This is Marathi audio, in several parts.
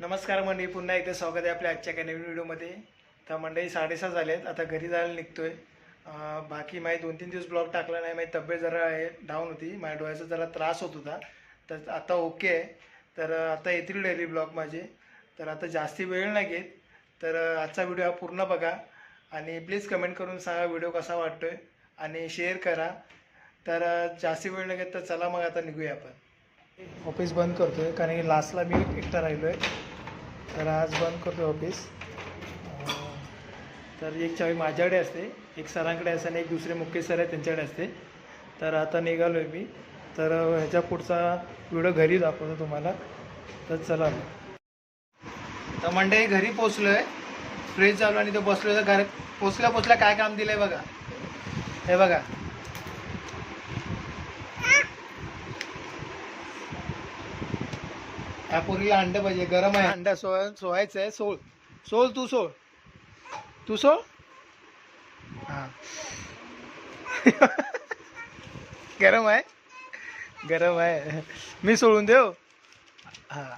नमस्कार मंडळी पुन्हा एकदा स्वागत आहे आपल्या आजच्या काही नवीन व्हिडिओमध्ये. तर मंडळी साडेसहा झाले आहेत आता घरी जायला निघतो आहे बाकी माझी दोन तीन दिवस ब्लॉग टाकला नाही माझी तब्येत जरा डाऊन होती माझ्या डोळ्याचा जरा त्रास होत होता. तर आता ओके आहे. तर आता येतील डेली ब्लॉग माझे. तर आता जास्ती वेळ नाही घेत. तर आजचा व्हिडिओ हा पूर्ण बघा. आणि प्लीज कमेंट करून सांगा व्हिडिओ कसा वाटतो आहे आणि शेअर करा. तर जास्ती वेळ नाही घेत तर चला मग आता निघूया आपण. ऑफिस बंद करतो आहे कारण की लास्टला मी एकटा राहिलो आहे तर आज बंद करतो ऑफिस तर एक चावी माझ्याकडे असते एक सरांकडे असते आणि एक दुसरे मुख्य सर आहे त्यांच्याकडे असते. तर आता निघालो आहे मी. तर ह्याच्या पुढचा व्हिडिओ घरी दाखवतो तुम्हाला. तर चला. तर मंडळी घरी पोचलो आहे फ्रेश झालो आणि तो बसलो तर घर पोचल्या पोचल्या काय काम दिलं आहे बघा. हे बघा. या पोरीला अंड पाहिजे गरम आहे. अंडा सो सोहायचं आहे सोळ सोल तू सोळ. तू सोळ? हां. गरम आहे? गरम आहे. मी सोडून देऊ? हां.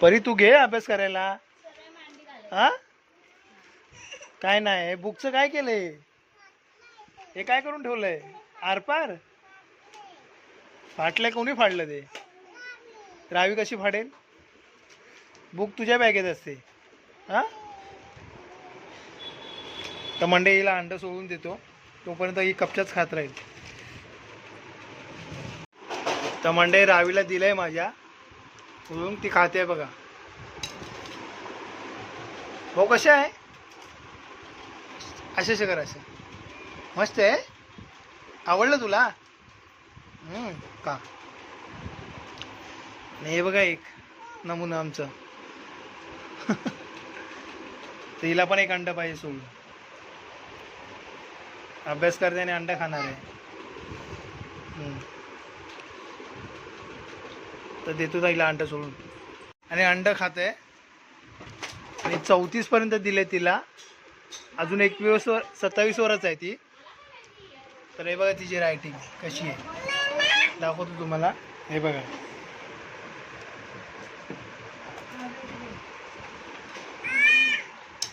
परी तू घे अभ्यास करायला. हा? काय नाही बुकचं काय केलंय? हे काय करून ठेवलंय? आरपार? फाटलंय कोणी फाडलं ते? रावी कशी फाडेल? बुक तुझ्या बॅगेत असते. हा? तर मंडे हिला अंड सोडून देतो. तोपर्यंत ही कपच्याच खात राहील. तर मंडे रावीला दिलंय माझ्या. म्हणून ती खाते बघा. भाऊ कसे आहे? असे असे कर असं. मस्त आहे? आवडलं तुला? का? हे बघा एक नमुना आमचं. तिला पण एक अंडा पाहिजे सोडून. अभ्यास करते आणि अंडा खाणार आहे. हम्म. तर देतो ताईला अंडा सोडून. आणि अंड आहे आणि चौतीस पर्यंत दिले तिला. अजून एकवीस वर सत्तावीस वरच आहे ती. तर हे बघा तिची रायटिंग कशी आहे. दाखवतो तुम्हाला. हे बघा.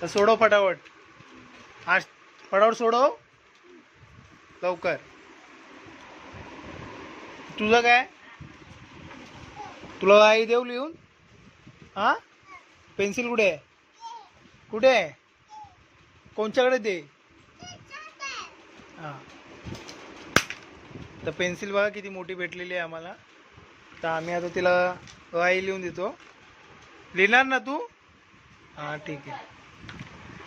तर सोडव फटाफट. आज फटाफट सोडव. लवकर. तुझं काय? तुला आई देऊ लिहून? हा? पेन्सिल कुठे आहे? कुठे आहे? कोणच्याकडे दे हां. तर पेन्सिल बघा किती मोठी भेटलेली आहे आम्हाला. तर आम्ही आता तिला आई लिहून देतो. लिहिणार ना तू? हां ठीक आहे.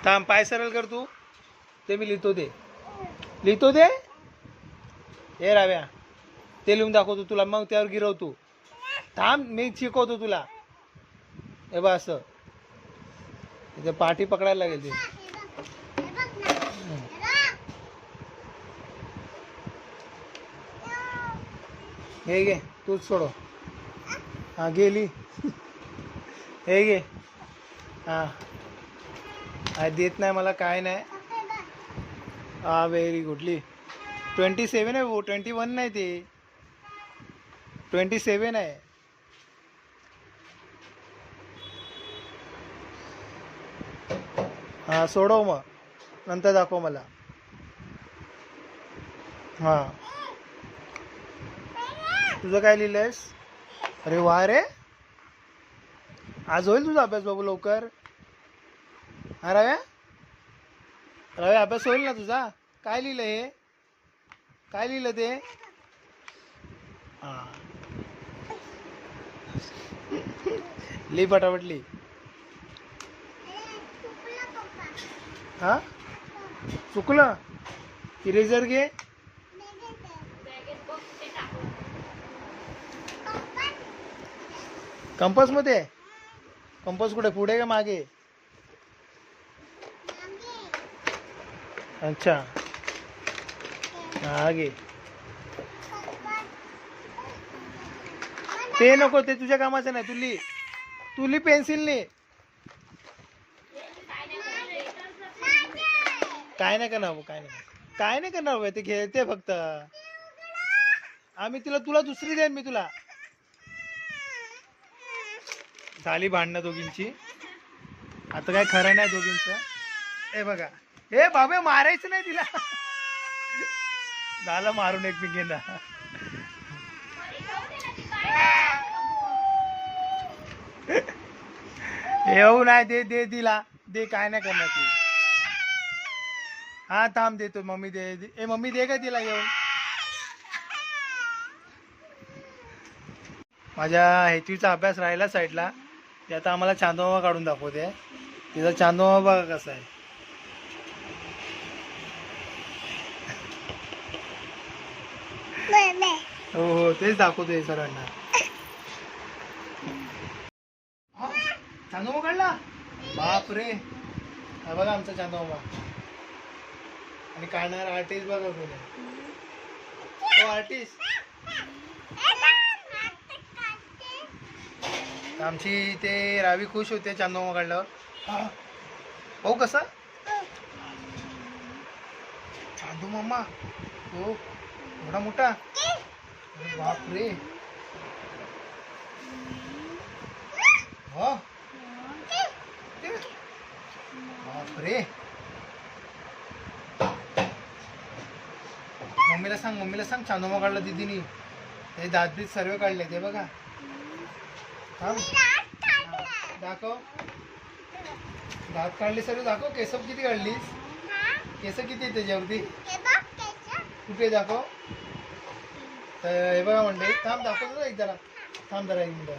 थांब पाय सरळ कर तू. ते मी लिहितो ते लिहितो ते हे राव्या. ते लिहून दाखवतो तुला. मग त्यावर गिरवतो थांब मी शिकवतो तुला. हे बा असं. पाठी पकडायला लागेल ते. हे घे तूच सोडव. हां गेली. हे घे. हां. हा देत नाही मला काय नाही. हा व्हेरी गुडली ट्वेंटी सेवन आहे वो ट्वेंटी वन नाही ते. ट्वेंटी सेवन आहे. हां सोडव मग. नंतर दाखव मला. हां. तुझं काय लिहिलंयस? अरे वा रे. आज होईल तुझा अभ्यास बाबू लवकर? हा रव्या? रव्या अभ्यास होईल ना तुझा? काय लिहिलं हे? काय लिहिलं ते? हां. लिही पटापट लिही. हा? चुकलं. इरेजर घे. कंपसमध्ये? कंपस कुठे? पुढे का मागे? अच्छा. हा ते नको ते तुझ्या कामाचं नाही. तुली तुली पेन्सिल लिही पेन्सिलने काय नाही करणार काय नाही. काय नाही करणार ते खेळते फक्त. आम्ही तिला तुला दुसरी देईन मी तुला. झाली भांडणं दोघींची. आता काय खरं नाही दोघींचं. हे बघा. हे बाबे मारायचं नाही तिला. झालं मारून एकमेकींना. येऊ नाही दे दे तिला. दे काय नाही करणार ती. हा थांब देतो. मम्मी दे दे- ए मम्मी दे का तिला येऊन? माझ्या हेचीचा अभ्यास राहिला साईडला ते आता आम्हाला चांदोमा काढून दाखवते. तिचा चांदोमा बघा कसा आहे? हो हो तेच दाखवतोय सरांना. चांदोमा काढला? बाप रे हा बघा आमचा चांदोमा आणि काढणार आर्टिस्ट बघा कोणी हो आर्टिस्ट आमची ते रावी खुश होते चांदोमा काढल्यावर हा. हो कसा? चांदू मामा हो एवढा मोठा? बापरे. बाप हो. बापरे. मम्मीला सांग मम्मीला सांग चांदोमा काढला दिदीनी. ते दात सर्व काढले ते बघा. थांब. दाखव. दात काढले सर्व दाखव. केस किती काढलीस? केस किती आहे त्याच्यावरती? कुठे दाखव? तर हे बघा मंडई थांब दाखवतो ना एक जरा. थांब जरा एक मिनिट.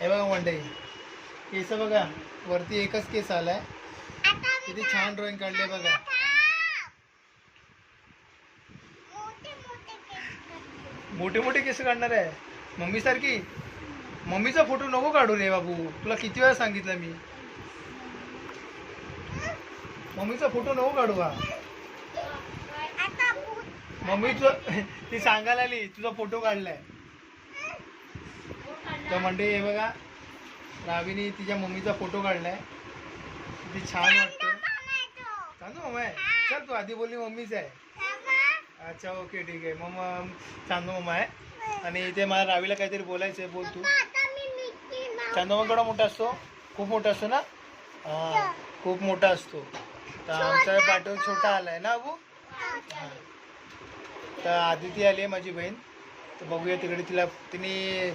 हे बघा मंडई केस बघा. वरती एकच केस आलाय. किती छान ड्रॉइंग काढले बघा. मोठे मोठे केस काढणार आहे. मम्मी सारखी? मम्मीचा फोटो नको काढू रे बाबू. तुला किती वेळा सांगितलं मी? मम्मीचा फोटो नको काढू हा मम्मी तुझं ती सांगायला आली तुझा फोटो काढलाय. तर म्हणजे हे बघा रावीने तिच्या मम्मीचा फोटो काढलाय. किती छान वाटतं सांगू मम्मा आहे चल तू आधी बोलली मम्मीच आहे. अच्छा ओके ठीक आहे. मग चांदू मम्मा आहे. आणि इथे मला रावीला काहीतरी बोलायचं आहे बोल तू. चांदू मग केवढा मोठा असतो. खूप मोठा असतो ना? हा खूप मोठा असतो. तर आमचा पाठवून छोटा आलाय ना अबू? हा. तर आदिती आली आहे माझी बहीण. तर बघूया तिकडे तिला तिने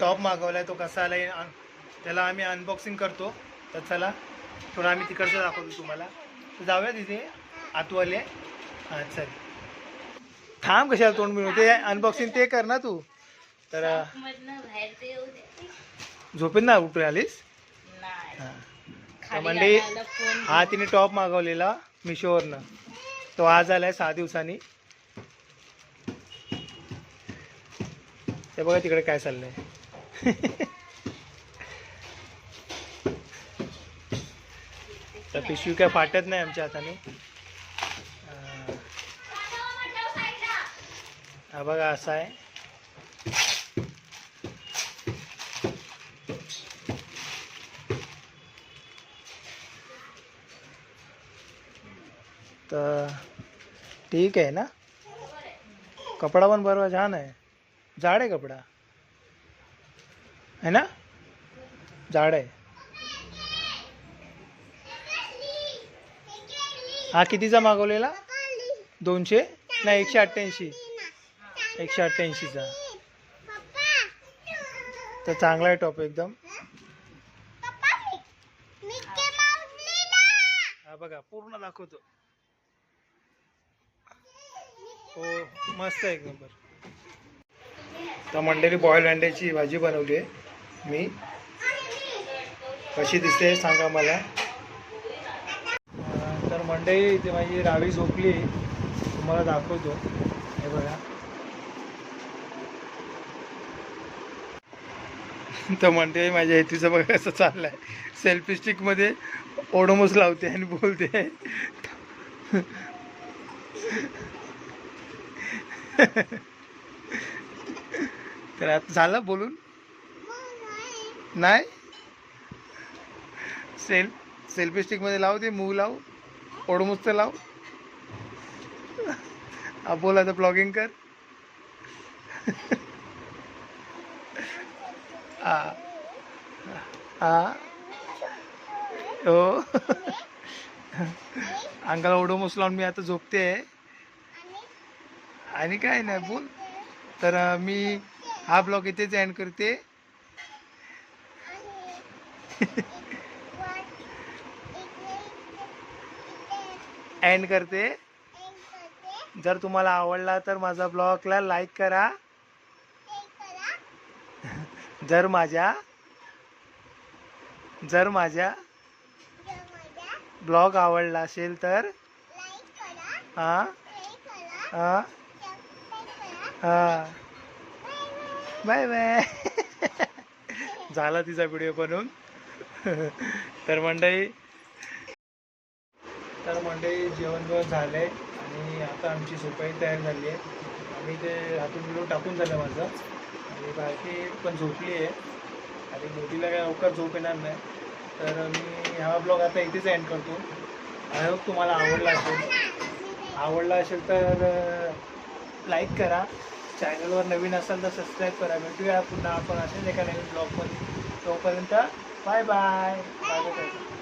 टॉप मागवलाय तो कसा आलाय. अन- त्याला आम्ही अनबॉक्सिंग करतो. तर चला थोडं आम्ही तिकडचं दाखवतो तुम्हाला. तर जाऊया तिथे. आतवाले हां चल. थांब कशाला तोंड मिळू ते अनबॉक्सिंग ते कर ना तू. तर झोपेत ना उठून आलीस? हां. म्हणजे हा तिने टॉप मागवलेला मिशोवरनं. तो आज आलाय सहा दिवसांनी. ते बघा तिकडे काय चाललंय. तर पिशवी काय फाटत नाही आमच्या हाताने अं, हा बघा असा आहे. तर ठीक आहे ना? कपडा पण बरोबर छान आहे. जाड आहे कपडा. है ना? जाड आहे. हा कितीचा मागवलेला? दोनशे? नाही एकशे अठ्ठ्याऐंशी. एकशे अठ्ठ्याऐंशीचा. तर चांगला आहे टॉप एकदम. हा बघा पूर्ण दाखवतो. हो मस्त आहे एक नंबर. तर मंडळी बॉईल अंड्याची भाजी बनवली आहे. मी. कशी दिसते सांगा मला. तर मंडळी इथे माझी रावी झोपली तुम्हाला दाखवतो. हे बघा. तर म्हणते माझ्या हेतीचं बघा कसं आहे सेल्फी स्टिकमध्ये ओडोमोस लावते आणि बोलते. तर आता झालं बोलून? नाही. सेल सेल्फी स्टिकमध्ये लाव ते मूव लाव ओडोमस तर लाव. हा बोल आता ब्लॉगिंग कर. हा अंगाला ओढोमोस लावून मी आता झोपते. आणि काय नाही बोल. तर मी हा ब्लॉग इथेच एंड करते. एंड करते. जर तुम्हाला आवडला तर माझा ब्लॉगला लाईक करा. जर माझ्या जर माझ्या ब्लॉग आवडला असेल तर हा हा हा बाय बाय. झाला तिचा व्हिडिओ बनवून तर मंडळी तर मंडळी जेवण बिवण झालंय आणि आता आमची सुपाई तयार झाली आहे. आम्ही ते हातून व्हिडिओ टाकून झालं माझं. म्हणजे आणि बाकी पण झोपली आहे. आणि मोठीला काय लवकर झोप येणार नाही. तर मी हा ब्लॉग आता इथेच एंड करतो. आय होप तुम्हाला आवडला असेल. आवडला असेल तर लाईक करा. चॅनलवर नवीन असाल तर सबस्क्राईब करा. भेटूया पुन्हा आपण असेल एका नवीन ब्लॉगमध्ये. तोपर्यंत बाय बाय बाय बाय